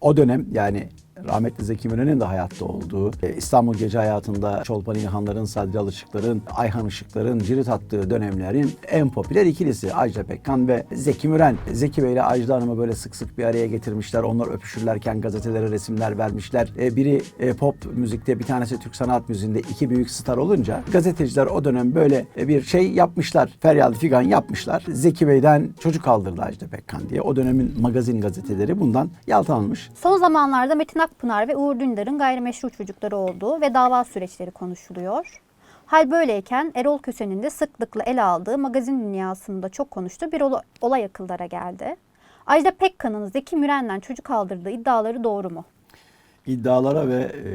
O dönem yani rahmetli Zeki Müren'in de hayatta olduğu, e, İstanbul gece hayatında Çolpan İlhanların, Sadri Alışıkların, Ayhan Işıkların cirit attığı dönemlerin en popüler ikilisi Ajda Pekkan ve Zeki Müren. Zeki Bey ile Ajda Hanım'ı böyle sık sık bir araya getirmişler. Onlar öpüşürlerken gazetelere resimler vermişler. E, Biri e, pop müzikte, bir tanesi Türk sanat müziğinde iki büyük star olunca gazeteciler o dönem böyle bir şey yapmışlar. Feryal Figan yapmışlar. Zeki Bey'den çocuk aldırdı Ajda Pekkan diye. O dönemin magazin gazeteleri bundan yaltalanmış. Son zamanlarda Metin Akpınar ve Uğur Dündar'ın gayrimeşru çocukları olduğu ve dava süreçleri konuşuluyor. Hal böyleyken Erol Köse'nin de sıklıkla ele aldığı magazin dünyasında çok konuştuğu bir ola- olay akıllara geldi. Ajda Pekkan'ın Zeki Müren'den çocuk aldırdığı iddiaları doğru mu? İddialara ve e,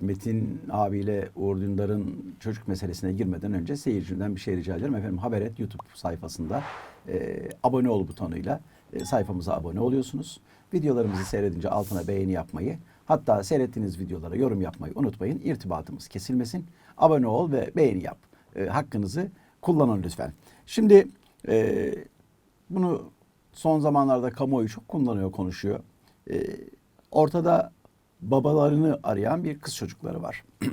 Metin abiyle Uğur Dündar'ın çocuk meselesine girmeden önce seyircimden bir şey rica ederim. Efendim Haberet YouTube sayfasında e, abone ol butonuyla e, sayfamıza abone oluyorsunuz. Videolarımızı seyredince altına beğeni yapmayı, hatta seyrettiğiniz videolara yorum yapmayı unutmayın. İrtibatımız kesilmesin. Abone ol ve beğeni yap. E, hakkınızı kullanın lütfen. Şimdi e, bunu son zamanlarda kamuoyu çok kullanıyor, konuşuyor. E, ortada babalarını arayan bir kız çocukları var.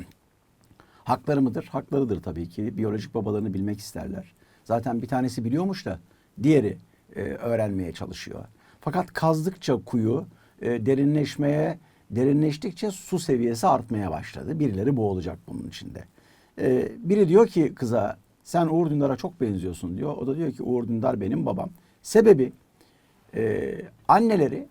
Hakları mıdır? Haklarıdır tabii ki. Biyolojik babalarını bilmek isterler. Zaten bir tanesi biliyormuş da diğeri e, öğrenmeye çalışıyor. Fakat kazdıkça kuyu e, derinleşmeye, derinleştikçe su seviyesi artmaya başladı. Birileri boğulacak bunun içinde. E, biri diyor ki kıza sen Uğur Dündar'a çok benziyorsun diyor. O da diyor ki Uğur Dündar benim babam. Sebebi e, anneleri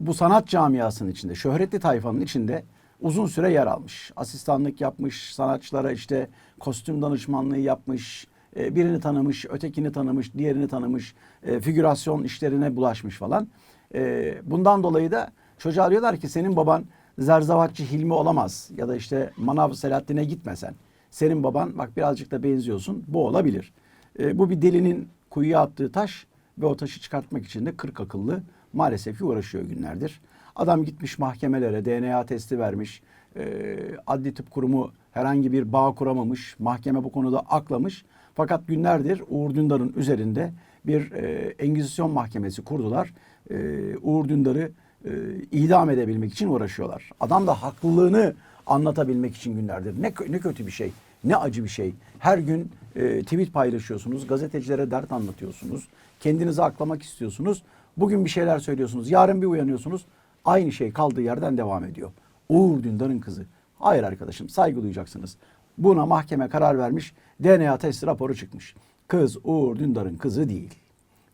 bu sanat camiasının içinde, şöhretli tayfanın içinde uzun süre yer almış. Asistanlık yapmış, sanatçılara işte kostüm danışmanlığı yapmış, e, birini tanımış, ötekini tanımış, diğerini tanımış, e, figürasyon işlerine bulaşmış falan. E, Bundan dolayı da çocuğa diyorlar ki senin baban zerzavatçı Hilmi olamaz ya da işte Manav Selahattin'e gitmesen. Senin baban bak birazcık da benziyorsun bu olabilir. E, Bu bir delinin kuyuya attığı taş ve o taşı çıkartmak için de kırk akıllı maalesef ki uğraşıyor günlerdir. Adam gitmiş mahkemelere DNA testi vermiş. E, adli tıp kurumu herhangi bir bağ kuramamış. Mahkeme bu konuda aklamış. Fakat günlerdir Uğur Dündar'ın üzerinde bir e, engizisyon mahkemesi kurdular. E, Uğur Dündar'ı e, idam edebilmek için uğraşıyorlar. Adam da haklılığını anlatabilmek için günlerdir. Ne, ne kötü bir şey, ne acı bir şey. Her gün e, tweet paylaşıyorsunuz, gazetecilere dert anlatıyorsunuz. Kendinizi aklamak istiyorsunuz. Bugün bir şeyler söylüyorsunuz, yarın bir uyanıyorsunuz. Aynı şey kaldığı yerden devam ediyor. Uğur Dündar'ın kızı. Hayır arkadaşım saygı duyacaksınız. Buna mahkeme karar vermiş. DNA testi raporu çıkmış. Kız Uğur Dündar'ın kızı değil.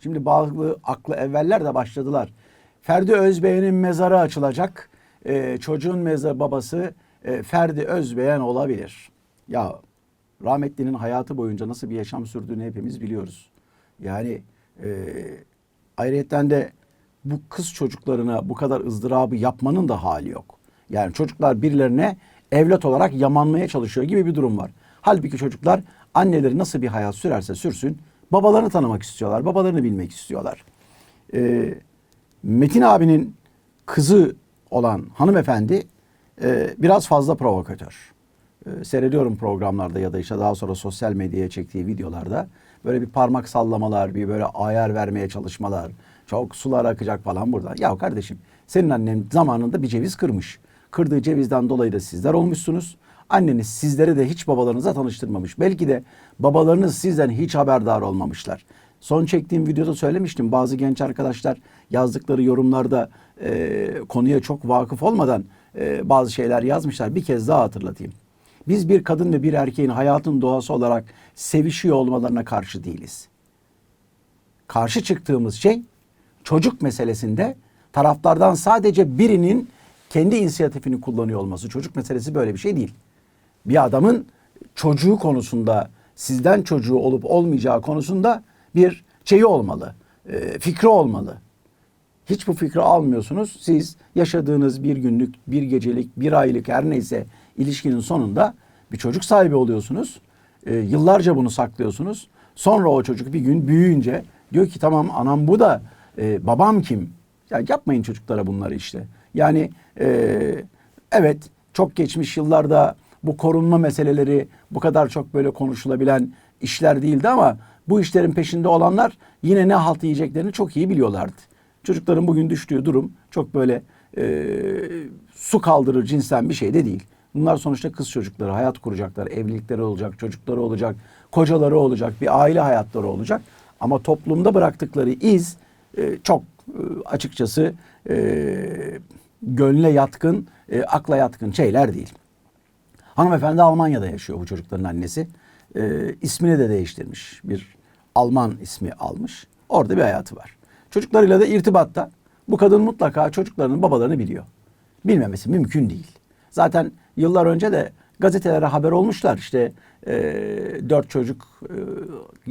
Şimdi bağlı aklı evveller de başladılar. Ferdi Özbeğen'in mezarı açılacak. Ee, çocuğun mezarı babası e, Ferdi Özbeğen olabilir. Ya rahmetlinin hayatı boyunca nasıl bir yaşam sürdüğünü hepimiz biliyoruz. Yani e, ayrıyetten de bu kız çocuklarına bu kadar ızdırabı yapmanın da hali yok. Yani çocuklar birilerine evlat olarak yamanmaya çalışıyor gibi bir durum var. Halbuki çocuklar anneleri nasıl bir hayat sürerse sürsün babalarını tanımak istiyorlar, babalarını bilmek istiyorlar. Ee, Metin abinin kızı olan hanımefendi e, biraz fazla provokatör. E, seyrediyorum programlarda ya da işte daha sonra sosyal medyaya çektiği videolarda böyle bir parmak sallamalar, bir böyle ayar vermeye çalışmalar, çok sular akacak falan burada. Ya kardeşim senin annen zamanında bir ceviz kırmış. Kırdığı cevizden dolayı da sizler olmuşsunuz. Anneniz sizleri de hiç babalarınıza tanıştırmamış. Belki de babalarınız sizden hiç haberdar olmamışlar. Son çektiğim videoda söylemiştim. Bazı genç arkadaşlar yazdıkları yorumlarda e, konuya çok vakıf olmadan e, bazı şeyler yazmışlar. Bir kez daha hatırlatayım. Biz bir kadın ve bir erkeğin hayatın doğası olarak sevişiyor olmalarına karşı değiliz. Karşı çıktığımız şey çocuk meselesinde taraflardan sadece birinin kendi inisiyatifini kullanıyor olması. Çocuk meselesi böyle bir şey değil. Bir adamın çocuğu konusunda sizden çocuğu olup olmayacağı konusunda bir şeyi olmalı, e, fikri olmalı. Hiç bu fikri almıyorsunuz. Siz yaşadığınız bir günlük, bir gecelik, bir aylık her neyse ilişkinin sonunda bir çocuk sahibi oluyorsunuz. E, yıllarca bunu saklıyorsunuz. Sonra o çocuk bir gün büyüyünce diyor ki tamam anam bu da e, babam kim? Ya yapmayın çocuklara bunları işte. Yani e, evet çok geçmiş yıllarda bu korunma meseleleri bu kadar çok böyle konuşulabilen işler değildi ama bu işlerin peşinde olanlar yine ne halt yiyeceklerini çok iyi biliyorlardı. Çocukların bugün düştüğü durum çok böyle e, su kaldırır cinsten bir şey de değil. Bunlar sonuçta kız çocukları, hayat kuracaklar, evlilikleri olacak, çocukları olacak, kocaları olacak, bir aile hayatları olacak. Ama toplumda bıraktıkları iz e, çok e, açıkçası e, gönle yatkın, e, akla yatkın şeyler değil. Hanımefendi Almanya'da yaşıyor bu çocukların annesi. Ee, ismini de değiştirmiş. Bir Alman ismi almış. Orada bir hayatı var. Çocuklarıyla da irtibatta. Bu kadın mutlaka çocuklarının babalarını biliyor. Bilmemesi mümkün değil. Zaten yıllar önce de gazetelere haber olmuşlar. İşte e, dört çocuk e,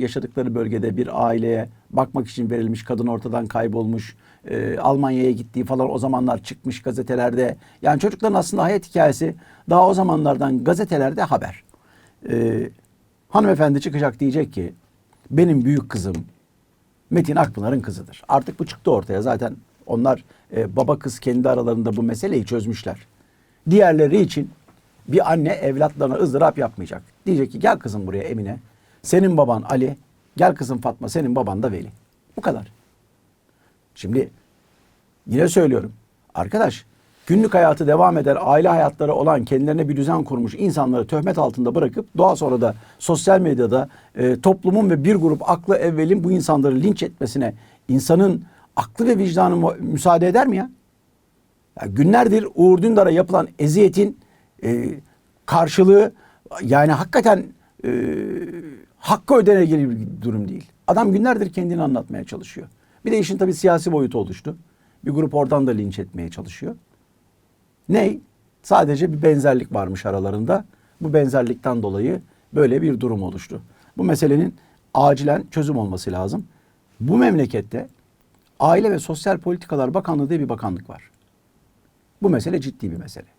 yaşadıkları bölgede bir aileye bakmak için verilmiş. Kadın ortadan kaybolmuş. E, Almanya'ya gittiği falan o zamanlar çıkmış gazetelerde. Yani çocukların aslında hayat hikayesi daha o zamanlardan gazetelerde haber. E, hanımefendi çıkacak diyecek ki benim büyük kızım Metin Akpınar'ın kızıdır. Artık bu çıktı ortaya zaten onlar e, baba kız kendi aralarında bu meseleyi çözmüşler. Diğerleri için bir anne evlatlarına ızdırap yapmayacak. Diyecek ki gel kızım buraya Emine. Senin baban Ali, gel kızım Fatma, senin baban da Veli. Bu kadar. Şimdi yine söylüyorum. Arkadaş günlük hayatı devam eder, aile hayatları olan kendilerine bir düzen kurmuş insanları töhmet altında bırakıp daha sonra da sosyal medyada e, toplumun ve bir grup aklı evvelin bu insanları linç etmesine insanın aklı ve vicdanı müsaade eder mi ya? Ya günlerdir Uğur Dündar'a yapılan eziyetin e, karşılığı yani hakikaten e, hakkı ödenegeli bir durum değil. Adam günlerdir kendini anlatmaya çalışıyor. Bir de işin tabii siyasi boyutu oluştu. Bir grup oradan da linç etmeye çalışıyor. Ne? Sadece bir benzerlik varmış aralarında. Bu benzerlikten dolayı böyle bir durum oluştu. Bu meselenin acilen çözüm olması lazım. Bu memlekette Aile ve Sosyal Politikalar Bakanlığı diye bir bakanlık var. Bu mesele ciddi bir mesele.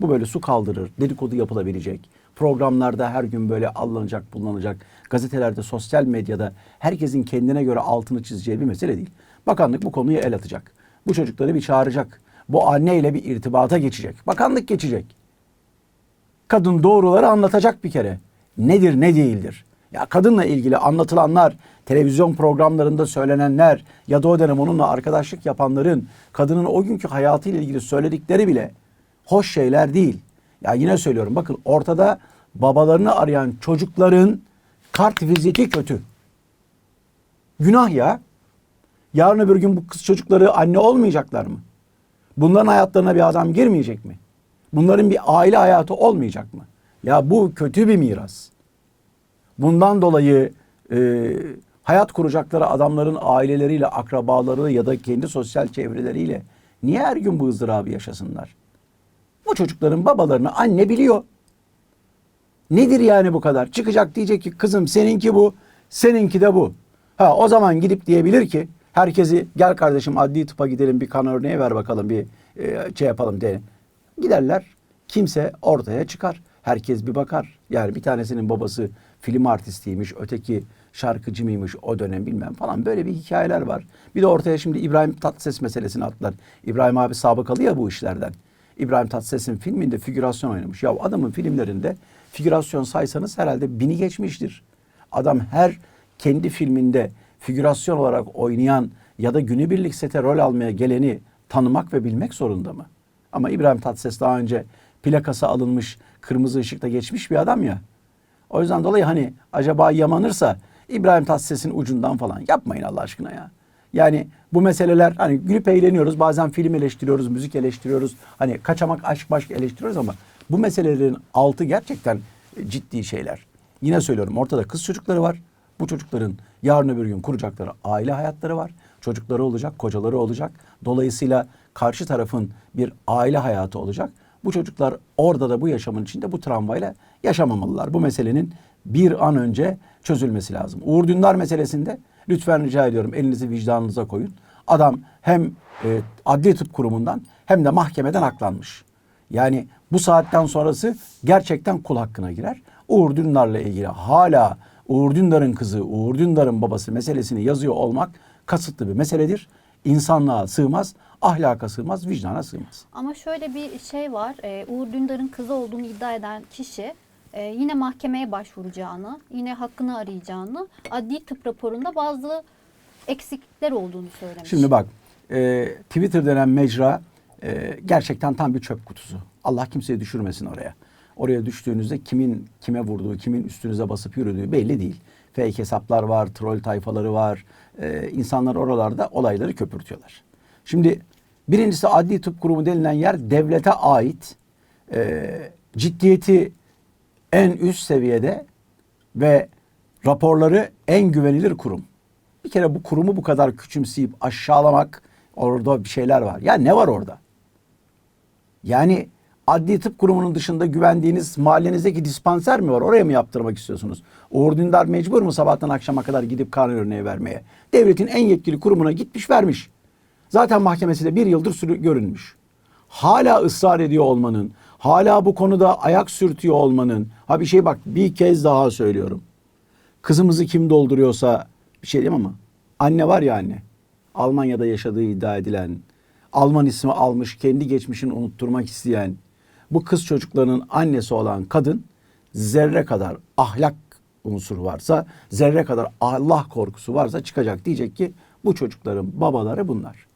Bu böyle su kaldırır, dedikodu yapılabilecek, programlarda her gün böyle alınacak, bulunacak, gazetelerde, sosyal medyada herkesin kendine göre altını çizeceği bir mesele değil. Bakanlık bu konuya el atacak. Bu çocukları bir çağıracak. Bu anneyle bir irtibata geçecek. Bakanlık geçecek. Kadın doğruları anlatacak bir kere. Nedir ne değildir. Ya kadınla ilgili anlatılanlar, televizyon programlarında söylenenler ya da o dönem onunla arkadaşlık yapanların kadının o günkü hayatıyla ilgili söyledikleri bile hoş şeyler değil. Ya yine söylüyorum bakın ortada babalarını arayan çocukların kart viziti kötü. Günah ya. Yarın öbür gün bu kız çocukları anne olmayacaklar mı? Bunların hayatlarına bir adam girmeyecek mi? Bunların bir aile hayatı olmayacak mı? Ya bu kötü bir miras. Bundan dolayı e, hayat kuracakları adamların aileleriyle, akrabaları ya da kendi sosyal çevreleriyle niye her gün bu ızdırabı yaşasınlar? Bu çocukların babalarını anne biliyor. Nedir yani bu kadar? Çıkacak diyecek ki kızım seninki bu, seninki de bu. Ha o zaman gidip diyebilir ki herkesi gel kardeşim adli tıpa gidelim bir kan örneği ver bakalım bir e, şey yapalım diye. Giderler kimse ortaya çıkar. Herkes bir bakar. Yani bir tanesinin babası film artistiymiş, öteki şarkıcı mıymış o dönem bilmem falan böyle bir hikayeler var. Bir de ortaya şimdi İbrahim Tatlıses meselesini attılar. İbrahim abi sabıkalı ya bu işlerden. İbrahim Tatlıses'in filminde figürasyon oynamış. Ya adamın filmlerinde figürasyon saysanız herhalde bini geçmiştir. Adam her kendi filminde figürasyon olarak oynayan ya da günübirlik sete rol almaya geleni tanımak ve bilmek zorunda mı? Ama İbrahim Tatlıses daha önce plakası alınmış, kırmızı ışıkta geçmiş bir adam ya. O yüzden dolayı hani acaba yamanırsa İbrahim Tatlıses'in ucundan falan yapmayın Allah aşkına ya. Yani bu meseleler hani gülüp eğleniyoruz. Bazen film eleştiriyoruz, müzik eleştiriyoruz. Hani kaçamak, aşk, başk eleştiriyoruz ama bu meselelerin altı gerçekten ciddi şeyler. Yine söylüyorum ortada kız çocukları var. Bu çocukların yarın öbür gün kuracakları aile hayatları var. Çocukları olacak, kocaları olacak. Dolayısıyla karşı tarafın bir aile hayatı olacak. Bu çocuklar orada da bu yaşamın içinde bu travmayla yaşamamalılar. Bu meselenin bir an önce çözülmesi lazım. Uğur Dündar meselesinde lütfen rica ediyorum elinizi vicdanınıza koyun. Adam hem e, adli tıp kurumundan hem de mahkemeden aklanmış. Yani bu saatten sonrası gerçekten kul hakkına girer. Uğur Dündar'la ilgili hala Uğur Dündar'ın kızı, Uğur Dündar'ın babası meselesini yazıyor olmak kasıtlı bir meseledir. İnsanlığa sığmaz, ahlaka sığmaz, vicdana sığmaz. Ama şöyle bir şey var. Ee, Uğur Dündar'ın kızı olduğunu iddia eden kişi e, yine mahkemeye başvuracağını, yine hakkını arayacağını, adli tıp raporunda bazı eksiklikler olduğunu söylemiş. Şimdi bak e, Twitter denen mecra e, gerçekten tam bir çöp kutusu. Allah kimseyi düşürmesin oraya. Oraya düştüğünüzde kimin kime vurduğu, kimin üstünüze basıp yürüdüğü belli değil. Fake hesaplar var, troll tayfaları var. E, insanlar oralarda olayları köpürtüyorlar. Şimdi birincisi adli tıp kurumu denilen yer devlete ait e, ciddiyeti en üst seviyede ve raporları en güvenilir kurum. Bir kere bu kurumu bu kadar küçümseyip aşağılamak orada bir şeyler var. Ya ne var orada? Yani adli tıp kurumunun dışında güvendiğiniz mahallenizdeki dispanser mi var? Oraya mı yaptırmak istiyorsunuz? Uğur Dündar mecbur mu sabahtan akşama kadar gidip kan örneği vermeye? Devletin en yetkili kurumuna gitmiş vermiş. Zaten mahkemesi de bir yıldır sürü görünmüş. Hala ısrar ediyor olmanın, hala bu konuda ayak sürtüyor olmanın. Ha bir şey bak bir kez daha söylüyorum. Kızımızı kim dolduruyorsa bir şey diyeyim ama anne var ya anne. Almanya'da yaşadığı iddia edilen, Alman ismi almış, kendi geçmişini unutturmak isteyen bu kız çocuklarının annesi olan kadın zerre kadar ahlak unsuru varsa, zerre kadar Allah korkusu varsa çıkacak diyecek ki bu çocukların babaları bunlar.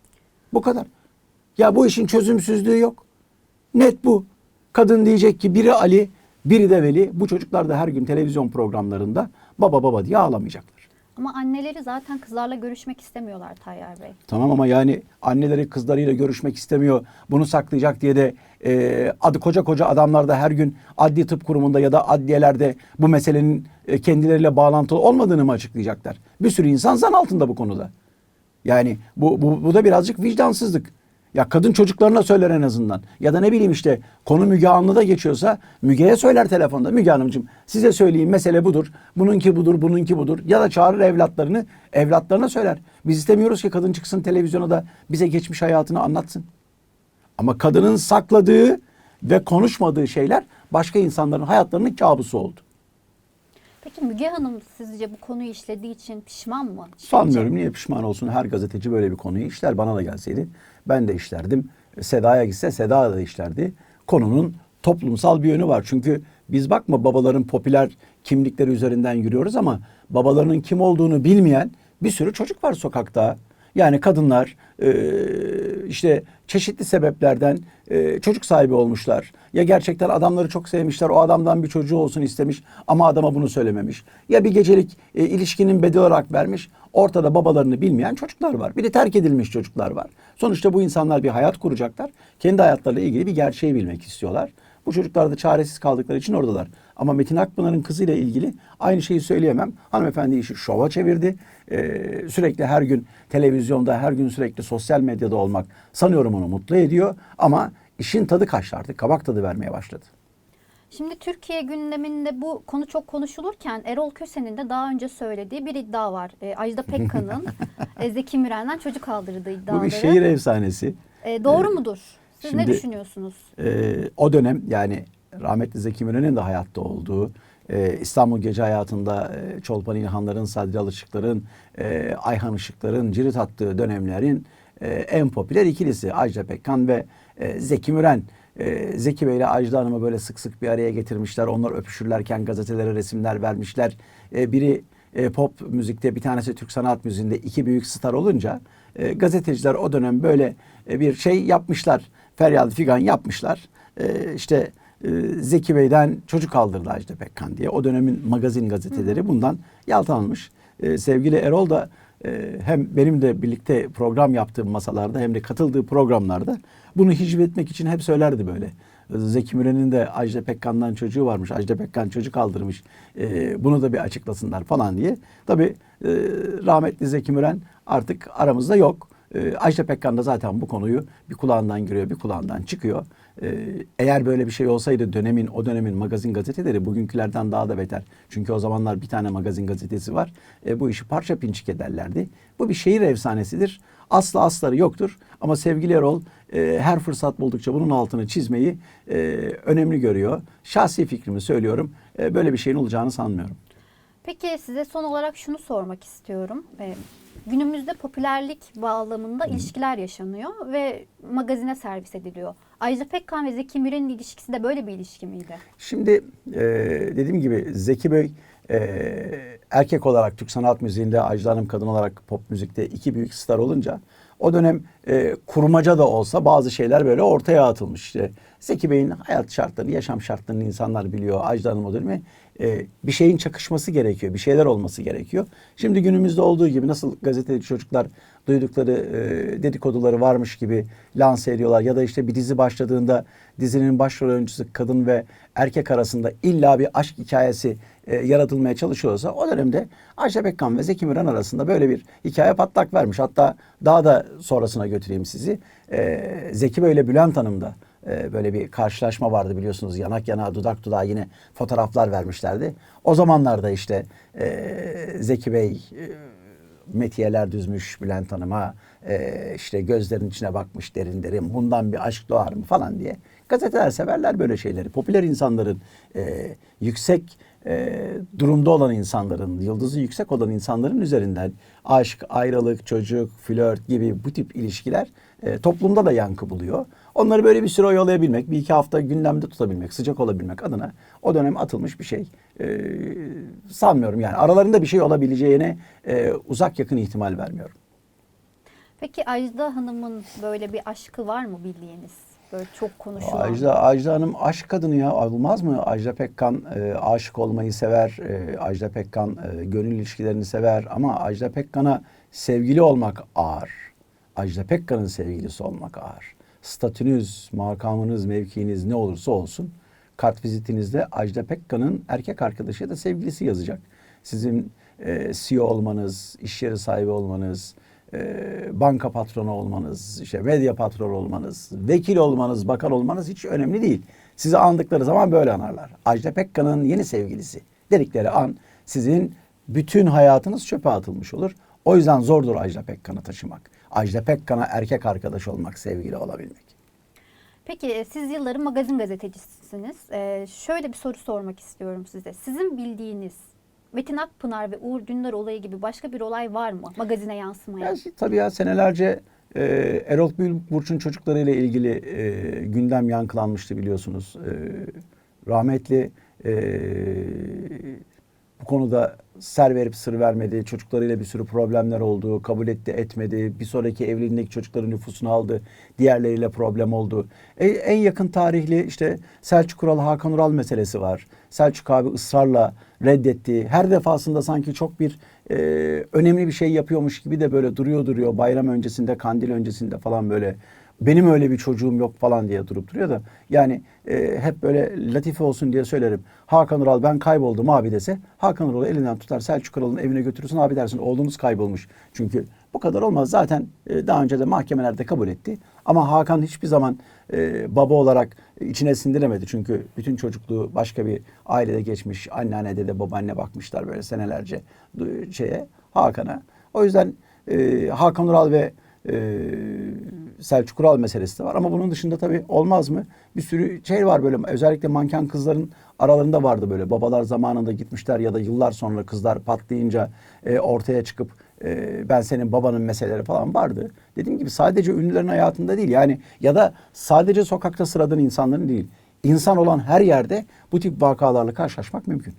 Bu kadar. Ya bu işin çözümsüzlüğü yok. Net bu. Kadın diyecek ki biri Ali, biri de Veli. Bu çocuklar da her gün televizyon programlarında baba baba diye ağlamayacaklar. Ama anneleri zaten kızlarla görüşmek istemiyorlar Tayyar Bey. Tamam ama yani anneleri kızlarıyla görüşmek istemiyor. Bunu saklayacak diye de e, adı koca koca adamlar da her gün adli tıp kurumunda ya da adliyelerde bu meselenin e, kendileriyle bağlantılı olmadığını mı açıklayacaklar? Bir sürü insan zan altında bu konuda. Yani bu, bu, bu da birazcık vicdansızlık. Ya kadın çocuklarına söyler en azından. Ya da ne bileyim işte konu Müge Anlı'da geçiyorsa Müge'ye söyler telefonda. Müge Hanımcığım size söyleyeyim mesele budur. Bununki budur, bununki budur. Ya da çağırır evlatlarını, evlatlarına söyler. Biz istemiyoruz ki kadın çıksın televizyona da bize geçmiş hayatını anlatsın. Ama kadının sakladığı ve konuşmadığı şeyler başka insanların hayatlarının kabusu oldu. Peki Müge Hanım sizce bu konuyu işlediği için pişman mı? Sanmıyorum. Niye pişman olsun? Her gazeteci böyle bir konuyu işler. Bana da gelseydi ben de işlerdim. Seda'ya gitse Seda da işlerdi. Konunun toplumsal bir yönü var. Çünkü biz bakma babaların popüler kimlikleri üzerinden yürüyoruz ama babalarının kim olduğunu bilmeyen bir sürü çocuk var sokakta. Yani kadınlar e, işte çeşitli sebeplerden e, çocuk sahibi olmuşlar. Ya gerçekten adamları çok sevmişler. O adamdan bir çocuğu olsun istemiş ama adama bunu söylememiş. Ya bir gecelik e, ilişkinin bedel olarak vermiş. Ortada babalarını bilmeyen çocuklar var. Bir de terk edilmiş çocuklar var. Sonuçta bu insanlar bir hayat kuracaklar. Kendi hayatlarıyla ilgili bir gerçeği bilmek istiyorlar. Bu çocuklar da çaresiz kaldıkları için oradalar. Ama Metin Akpınar'ın kızıyla ilgili aynı şeyi söyleyemem. Hanımefendi işi şova çevirdi. Ee, sürekli her gün televizyonda, her gün sürekli sosyal medyada olmak sanıyorum onu mutlu ediyor. Ama işin tadı kaçtı artık. Kabak tadı vermeye başladı. Şimdi Türkiye gündeminde bu konu çok konuşulurken Erol Köse'nin de daha önce söylediği bir iddia var. E, Ajda Pekkan'ın e, Zeki Müren'den çocuk aldırdığı iddiaları. Bu bir şehir efsanesi. E, doğru mudur? Siz ne şimdi- düşünüyorsunuz? Ee, o dönem yani rahmetli Zeki Müren'in de hayatta olduğu e, İstanbul gece hayatında e, Çolpan İlhanların, Sadri Alışıkların, e, Ayhan Işıkların cirit attığı dönemlerin e, en popüler ikilisi Ajda Pekkan ve e, Zeki Müren. E, Zeki Bey ile Ajda Hanım'ı böyle sık sık bir araya getirmişler. Onlar öpüşürlerken gazetelere resimler vermişler. E, biri e, pop müzikte bir tanesi Türk sanat müziğinde iki büyük star olunca e, gazeteciler o dönem böyle e, bir şey yapmışlar. Feryal figan yapmışlar. E, işte Zeki Bey'den çocuk aldırdı Ajda Pekkan diye. O dönemin magazin gazeteleri bundan yaltanmış. E, sevgili Erol da e, hem benim de birlikte program yaptığım masalarda hem de katıldığı programlarda bunu hicv etmek için hep söylerdi böyle. Zeki Müren'in de Ajda Pekkan'dan çocuğu varmış. Ajda Pekkan çocuk aldırmış. E, bunu da bir açıklasınlar falan diye. Tabii e, rahmetli Zeki Müren artık aramızda yok. E, Ajda Pekkan da zaten bu konuyu bir kulağından giriyor, bir kulağından çıkıyor. E, eğer böyle bir şey olsaydı dönemin, o dönemin magazin gazeteleri bugünkülerden daha da beter. Çünkü o zamanlar bir tane magazin gazetesi var. E, bu işi parça pinçik ederlerdi. Bu bir şehir efsanesidir. Asla asları yoktur. Ama sevgili Erol e, her fırsat buldukça bunun altını çizmeyi e, önemli görüyor. Şahsi fikrimi söylüyorum. E, böyle bir şeyin olacağını sanmıyorum. Peki size son olarak şunu sormak istiyorum. Ee, günümüzde popülerlik bağlamında ilişkiler yaşanıyor ve magazine servis ediliyor. Ajda Pekkan ve Zeki Müren'in ilişkisi de böyle bir ilişki miydi? Şimdi e, dediğim gibi Zeki Bey e, erkek olarak Türk sanat müziğinde, Ajda Hanım kadın olarak pop müzikte iki büyük star olunca o dönem e, kurmaca da olsa bazı şeyler böyle ortaya atılmış. İşte Zeki Bey'in hayat şartlarını, yaşam şartlarını insanlar biliyor. Ajda Hanım o dönemi e, bir şeyin çakışması gerekiyor. Bir şeyler olması gerekiyor. Şimdi günümüzde olduğu gibi nasıl gazeteci çocuklar duydukları e, dedikoduları varmış gibi lanse ediyorlar. Ya da işte bir dizi başladığında dizinin başrol oyuncusu kadın ve erkek arasında illa bir aşk hikayesi e, yaratılmaya çalışıyorsa o dönemde Ayşe Pekkan ve Zeki Müren arasında böyle bir hikaye patlak vermiş. Hatta daha da sonrasına götüreyim sizi. E, Zeki Bey ile Bülent Hanım da e, böyle bir karşılaşma vardı biliyorsunuz. Yanak yana, dudak dudağa yine fotoğraflar vermişlerdi. O zamanlarda işte e, Zeki Bey e, metiyeler düzmüş Bülent Hanım'a e, işte gözlerinin içine bakmış derin derin bundan bir aşk doğar mı falan diye. Gazeteler severler böyle şeyleri. Popüler insanların e, yüksek e, durumda olan insanların, yıldızı yüksek olan insanların üzerinden aşk, ayrılık, çocuk, flört gibi bu tip ilişkiler e, toplumda da yankı buluyor. Onları böyle bir süre oyalayabilmek, bir iki hafta gündemde tutabilmek, sıcak olabilmek adına o dönem atılmış bir şey. E, sanmıyorum yani aralarında bir şey olabileceğine e, uzak yakın ihtimal vermiyorum. Peki Ajda Hanım'ın böyle bir aşkı var mı bildiğiniz? Böyle çok konuşulan. Ajda, Ajda Hanım aşk kadını ya olmaz mı? Ajda Pekkan e, aşık olmayı sever. E, Ajda Pekkan e, gönül ilişkilerini sever. Ama Ajda Pekkan'a sevgili olmak ağır. Ajda Pekkan'ın sevgilisi olmak ağır. Statünüz, makamınız, mevkiiniz ne olursa olsun kartvizitinizde Ajda Pekkan'ın erkek arkadaşı ya da sevgilisi yazacak. Sizin e, CEO olmanız, iş yeri sahibi olmanız, e, banka patronu olmanız, işte medya patronu olmanız, vekil olmanız, bakan olmanız hiç önemli değil. Sizi andıkları zaman böyle anarlar. Ajda Pekkan'ın yeni sevgilisi dedikleri an sizin bütün hayatınız çöpe atılmış olur. O yüzden zordur Ajda Pekkan'ı taşımak. Ajda Pekkan'a erkek arkadaş olmak, sevgili olabilmek. Peki e, siz yılların magazin gazetecisiniz. Ee, şöyle bir soru sormak istiyorum size. Sizin bildiğiniz Metin Akpınar ve Uğur Dündar olayı gibi başka bir olay var mı magazine yansımayan? Ya, tabii ya senelerce e, Erol Büyükburç'un çocuklarıyla ilgili e, gündem yankılanmıştı biliyorsunuz. E, rahmetli e, bu konuda ser verip sır vermedi. Çocuklarıyla bir sürü problemler oldu. Kabul etti, etmedi. Bir sonraki evliliğindeki çocukların nüfusunu aldı. Diğerleriyle problem oldu. E, en yakın tarihli işte Selçuk Ural, Hakan Ural meselesi var. Selçuk abi ısrarla reddetti. Her defasında sanki çok bir e, önemli bir şey yapıyormuş gibi de böyle duruyor duruyor. Bayram öncesinde, kandil öncesinde falan böyle benim öyle bir çocuğum yok falan diye durup duruyor da yani e, hep böyle latife olsun diye söylerim. Hakan Ural ben kayboldum abi dese Hakan Ural'ı elinden tutar Selçuk Ural'ın evine götürürsün abi dersin oğlunuz kaybolmuş. Çünkü bu kadar olmaz. Zaten e, daha önce de mahkemelerde kabul etti. Ama Hakan hiçbir zaman e, baba olarak içine sindiremedi. Çünkü bütün çocukluğu başka bir ailede geçmiş. Anneanne dede babaanne bakmışlar böyle senelerce şeye Hakan'a. O yüzden e, Hakan Ural ve e, Selçuk Ural meselesi de var. Ama bunun dışında tabii olmaz mı? Bir sürü şey var böyle özellikle manken kızların aralarında vardı böyle. Babalar zamanında gitmişler ya da yıllar sonra kızlar patlayınca e, ortaya çıkıp e, ben senin babanın meseleleri falan vardı. Dediğim gibi sadece ünlülerin hayatında değil yani ya da sadece sokakta sıradan insanların değil. İnsan olan her yerde bu tip vakalarla karşılaşmak mümkün.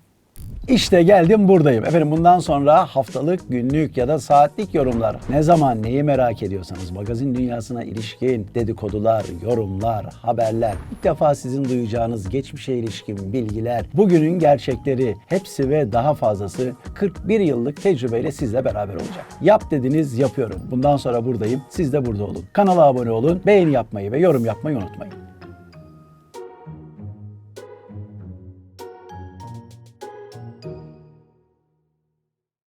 İşte geldim buradayım. Efendim bundan sonra haftalık, günlük ya da saatlik yorumlar. Ne zaman neyi merak ediyorsanız magazin dünyasına ilişkin dedikodular, yorumlar, haberler, ilk defa sizin duyacağınız geçmişe ilişkin bilgiler, bugünün gerçekleri hepsi ve daha fazlası 41 yıllık tecrübeyle sizle beraber olacak. Yap dediniz yapıyorum. Bundan sonra buradayım. Siz de burada olun. Kanala abone olun, beğeni yapmayı ve yorum yapmayı unutmayın.